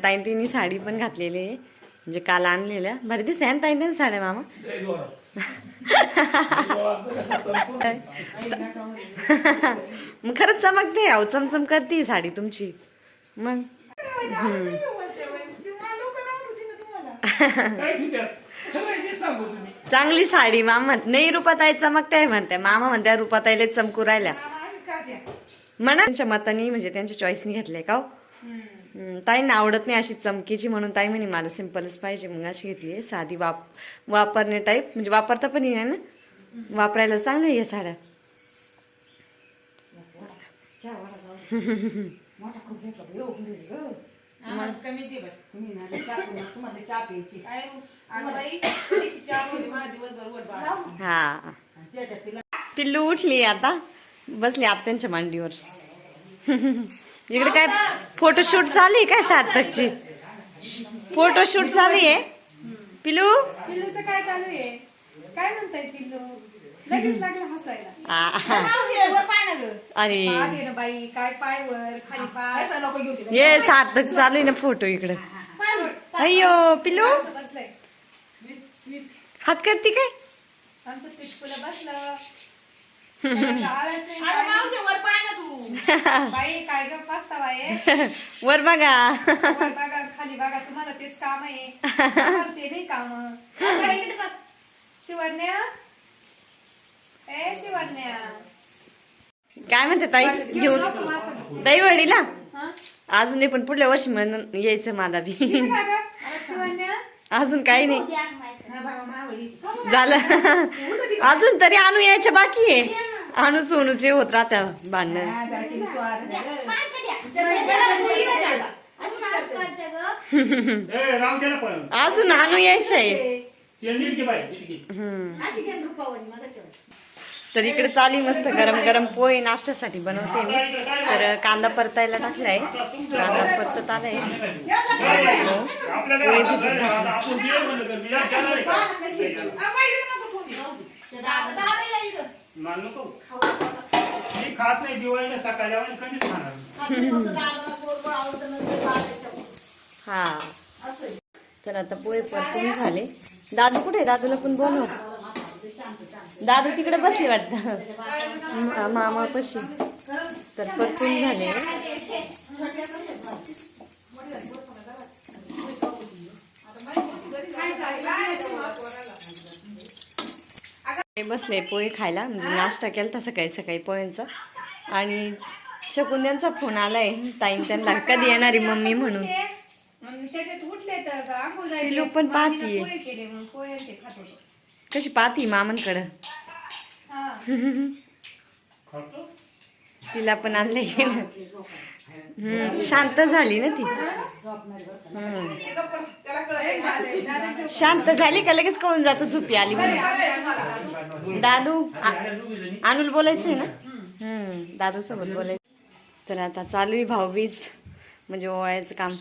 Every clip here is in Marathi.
आणि ताईन तिने साडी पण घातलेली आहे. म्हणजे काल आणलेल्या. भारी दिसते आहे ना ताईन त्या साड्या मामा? मग खरंच चमकते. अहो चमचम करते साडी तुमची. मग? चांगली साडी मामा. म्हणत नाही रुपाताई चमकताय म्हणते. मामा म्हणते रुपाताईला चमकू राहिल्या. म्हणा. त्यांच्या मतानी म्हणजे त्यांच्या चॉईसनी घेतलंय का हो? ताईंना आवडत नाही अशी चमकीची म्हणून ताई म्हणे मला सिम्पलच पाहिजे. मग अशी घेतली आहे साधी वाप वापरणे टाईप म्हणजे वापरता पण येईल ना? वापरायला चांगलं आहे या साड्या. काय हो? हा पिल्लू उठली आता. बसली आत्यांच्या मांडीवर. इकडे काय फोटोशूट चालू आहे काय सार्थकची? फोटोशूट चालू आहे. पिल्लू पिल्लूचं काय चालू आहे? काय म्हणताय पिल्लू लगेच लागला हसायला. आ, मावशी, वर पाय ना गं. अरे. बाई काय खाली पाय. ये सार्थक चालू आहे ना फोटो इकडे. अय्यो बसलंय. हात करते काय? आमचं पिटकुलं बसलं आळस नाही, अगं काय मावशी, वर बघा. खाली बघा तुम्हाला तेच काम आहे. ते नाही काम. शिवण्या ए शिवण्या काय म्हणते ताई? घेऊन घेऊन जाऊ का मासं? दहीवडीला हा? अजून पण पुढल्या वर्षी म्हणून यायचं मला बी. अजून काही नाही. झालं. अजून तरी आणू यायच्या बाकी आहे. आणू सोनूचे होत राहत्या भांडण. अजून आणू यायचं आहे ते नीट घे बाई नीट घे हम्म. अशी घे ना रुपावणी, मगाच्या वेळेस. तर इकडे चालू मस्त गरम गरम पोहे नाश्त्यासाठी बनवते मी. तर कांदा परतायला टाकलाय. कांदा परतत आलाय. आपल्याला पोहे भिजत मी. हा. मान नको खात नाही दिवाळीला सकाळी कधीच खाणार. हा. तर आता पोहे परतून झाले दादू कुठे आहे? दादूला पण बोलव दादू तिकडे बसले वाटत मामा पशी तर परतून झाले बसले पोहे खायला. म्हणजे नाश्ता केला सकाळी सकाळी पोह्यांचा. आणि शकुंद्यांचा फोन आलाय. ताईन त्यांना कधी येणारी मम्मी म्हणून. जायले पण पाहतीये. कशी पाहती मामांकडं? तिला पण आणलंय. शांत झाली ना ती. शांत झाली का लगेच कळून जातो झोपी आली दादू अनुल बोलायचंय ना? हम्म दादू सोबत बोलायचं. तर आता चालू आहे भाऊबीज म्हणजे ओवाळायचं काम.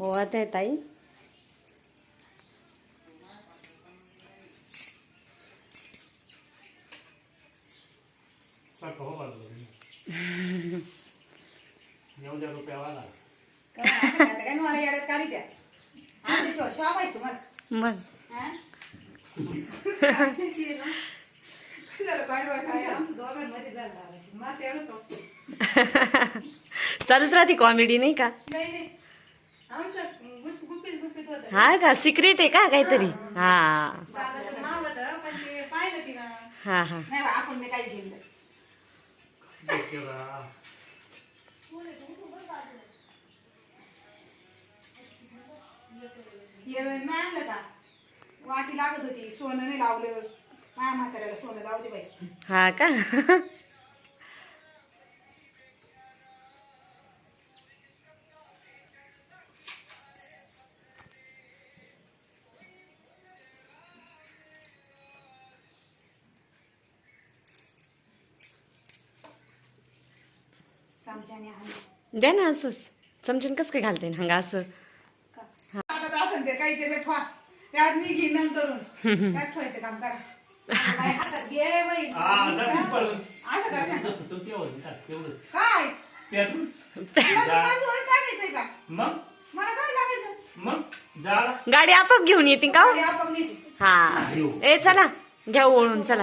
ओवाळत आहे ताई. हो येऊ द्या रुपयावाला. काय असं काय? काय मला येड्यात काढी द्या. आधी शिवा- शिवा बाई तुम्हाला. मग हा? झालं काय बाय काय आमचं दोघांमध्ये झालं दादा. मला तेवढं तो. चालूच राहते कॉमेडी नाही का नाही नाही आमचं गुप- गुपित गुपित होतं हा का सिक्रेट आहे का काहीतरी हा दादाचं नाव होतं पण ते पाहिलं तिनं हा हा नाही बा, आपण काही केलं. डोक्याला. नाही आणलं का? वाटी लागत होती सोनं नाही लावलं. माया म्हाताऱ्याला सोनं लावू बाई. हा का? द्या ना असंच. चमचन कसं काय घालते हंगा असं? आता असं ते काही त्याचे ठवा. त्यात मी घेईन नंतरून त्यात ठेवायचं काम करा. बाई, हातात घे बाई. हा, दसवीत पळून. असं कर ना. जसं तो तेव्हा चाल, तेवढंच. काय? पेटून. तुला जा. दुकान जोडून टाकायचंय का? मग? मला झाला गाडी आपाप घेऊन येते का हो? या बघ मी. हा. ए चला. घ्या ओळून चला.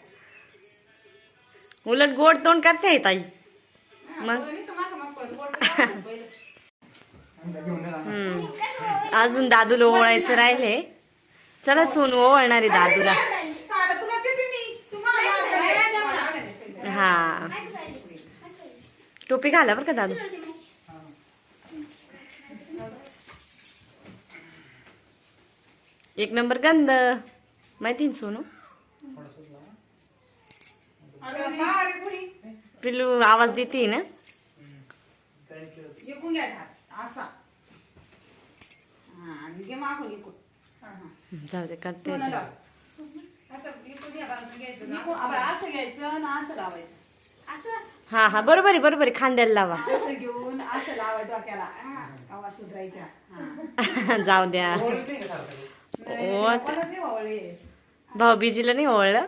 उलट गोड तोंड करते ताई. मग? अजून दादूला ओवळायचं राहिले. चला सोनू ओवाळणार आहे दादूला. हा. टोपी घाला बरं का दादू? एक नंबर गंध. माहिती सोनू? पिल्लू आवाज देते ना घ्यायचा असा हा, आणि घे मागून विकून. हा, हा. जाऊ दे करते सोनं ते. लाव. असं इकडून या बाजूला घ्यायचं ना. विकून- आबा, असं घ्यायचं आणि असं लावायचं हा हा बरोबर आहे बरोबर आहे खांद्याला लावा असं घेऊन असं लावायचं डोक्याला हा, आवाज सुधरायचा हा. जाऊ द्या नाही? नाही, कोणाला नाही ओवाळले. भाऊबीजीला नाही ओळलं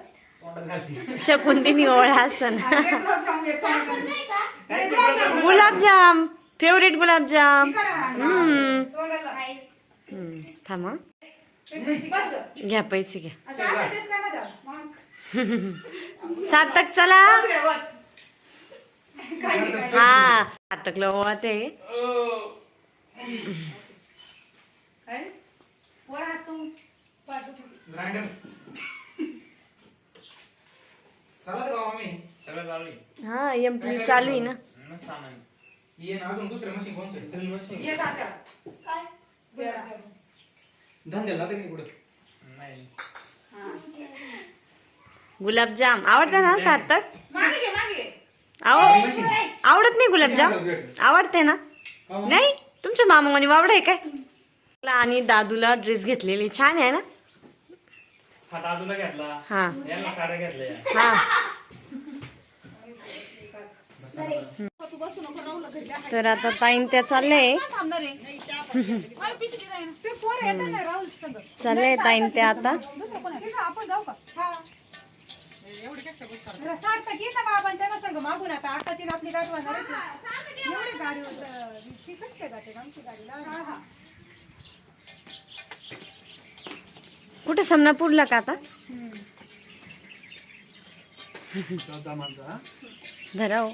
असतं हा, एक गुलाबजाम, फेवरेट गुलाबजाम. थांब. घ्या पैसे घ्या. मग. सार्थक चला. हा सार्थकला ओळा ते काय? वर हात तू. ग्राइंडर चालत का मामी सगळं लावली हा एम पी चालू आहे ना मग सामान ये ना अजून दुसरं मशीन कोणचं आहे? ड्रिल मशीन ये का त्याला? तेरा. धंद्याला जाते की कुठं नाही हा. गुलाबजाम आवडतं ना सार्थक घे. आवड आवडत नाही गुलाबजाम आवडते ना? नाही तुमच्या मामाने आवड आहे काय? आणि दादूला ड्रेस घेतलेली. छान आहे ना? हा दादूला घेतला. हा. यांना साड्या घेतल्या. हा तू बसू नको, राहूला घरी लागायचं. तर आता ताईन त्या चालले. काय थांबणार आहे? कुठे पिशवी दे का आता? धराव हो.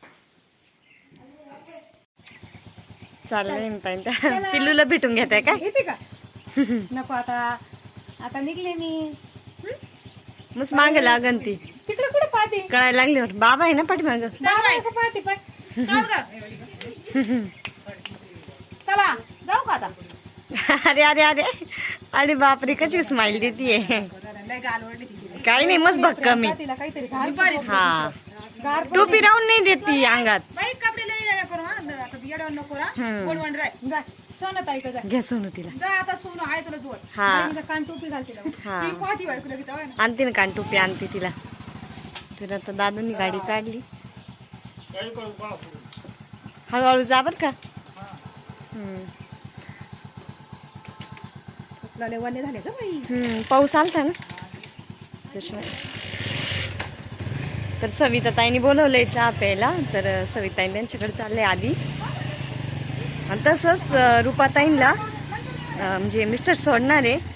चाललंय ना ताईन त्या पिल्लूला भेटून घेत आहे काय? येते का? नको आता. आता निघले मी. मग मागे लागन ती. तिकडे कुठे पाहते? कळायला लागल्यावर. बाबा आहे ना पाठीमाग? बाबा पाहते? पण चाल गं. चला जाऊ का आता? अरे अरे अरे. अरे बापरे कशी स्माइल देतीये. बरं, लय गाल ओढली तिची. काही नाही मस्त भक्कम आहे. तिला काहीतरी घाल हा. गार टोपी राहून नाही देत ती अंगात. बाई कपडे लय लय करू येडवण नको हम्म. गोडवण राय. सोनं ताई घ्या सोनू तिला जा आता सोनू आहे तुला जोड. हा. बाईंचा कान टोपी घाल तिला हा. ती पाहती बाई तुला किती ना. आणते ना कान टोपी आणते तिला. तिला तर दादूनी गाडी काढली. हळूहळू जा बर का? हम्म. तुला लय वल्ले झाले ग बाई. हम्म, पाऊस आलता ना? त्याच्यामुळे. तर सविताताईंनी बोलवलंय चहा प्यायला. तर सविताई त्यांच्याकडे चाललंय आधी. तसंच अं, म्हणजे मिस्टर सोडणार. आहे